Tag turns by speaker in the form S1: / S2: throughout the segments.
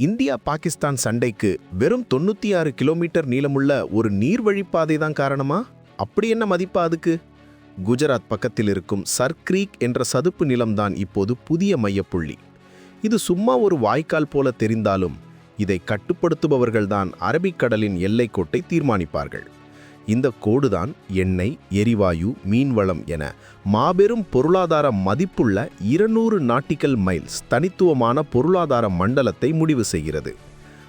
S1: India Pakistan சண்டைக்கு வெறும் தொண்ணூற்றி ஆறு கிலோமீட்டர் நீளமுள்ள ஒரு நீர்வழிப்பாதை தான் காரணமா? அப்படி என்ன மதிப்பா அதுக்கு? குஜராத் பக்கத்தில் இருக்கும் சர்க்ரீக் என்ற சதுப்பு நிலம்தான் இப்போது புதிய மையப்புள்ளி. இது சும்மா ஒரு வாய்க்கால் போல தெரிந்தாலும் இதை கட்டுப்படுத்துபவர்கள்தான் அரபிக்கடலின் எல்லைக்கோட்டை தீர்மானிப்பார்கள். இந்த கோடுதான் எண்ணெய் எரிவாயு மீன்வளம் என மாபெரும் பொருளாதார மதிப்புள்ள இருநூறு நாட்டிக்கல் மைல்ஸ் தனித்துவமான பொருளாதார மண்டலத்தை முடிவு செய்கிறது.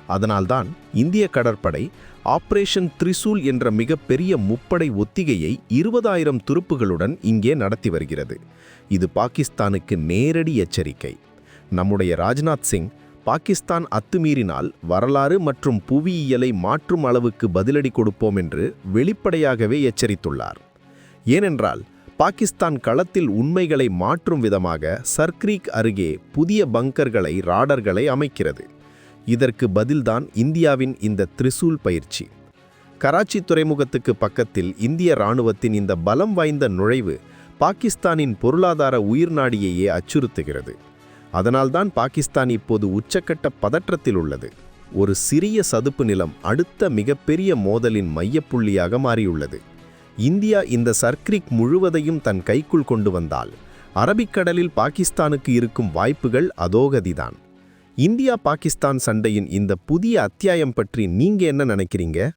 S1: அதனால்தான் இந்திய கடற்படை ஆபரேஷன் த்ரிசூல் என்ற மிகப்பெரிய முப்படை ஒத்திகையை இருபதாயிரம் துருப்புகளுடன் இங்கே நடத்தி வருகிறது. இது பாகிஸ்தானுக்கு நேரடி எச்சரிக்கை. நம்முடைய ராஜ்நாத் சிங் பாகிஸ்தான் அத்துமீறினால் வரலாறு மற்றும் புவியியலை மாற்றும் அளவுக்கு பதிலடி கொடுப்போம் என்று வெளிப்படையாகவே எச்சரித்துள்ளார். ஏனென்றால் பாகிஸ்தான் களத்தில் உண்மைகளை மாற்றும் விதமாக சர்க்ரீக் அருகே புதிய பங்கர்களை ராடர்களை அமைக்கிறது. இதற்கு பதில்தான் இந்தியாவின் இந்த திரிசூல் பயிற்சி. கராச்சி துறைமுகத்துக்கு பக்கத்தில் இந்திய இராணுவத்தின் இந்த பலம் வாய்ந்த நுழைவு பாகிஸ்தானின் பொருளாதார உயிர்நாடியையே அச்சுறுத்துகிறது. அதனால்தான் பாகிஸ்தான் இப்போது உச்சக்கட்ட பதற்றத்தில் உள்ளது. ஒரு சிறிய சதுப்பு நிலம் அடுத்த மிகப்பெரிய மோதலின் மையப்புள்ளியாக மாறியுள்ளது. இந்தியா இந்த சர்க்ரிக் முழுவதையும் தன் கைக்குள் கொண்டு வந்தால் அரபிக்கடலில் பாகிஸ்தானுக்கு இருக்கும் வாய்ப்புகள் அதோகதிதான். இந்தியா பாகிஸ்தான் சண்டையின் இந்த புதிய அத்தியாயம் பற்றி நீங்க என்ன நினைக்கிறீங்க?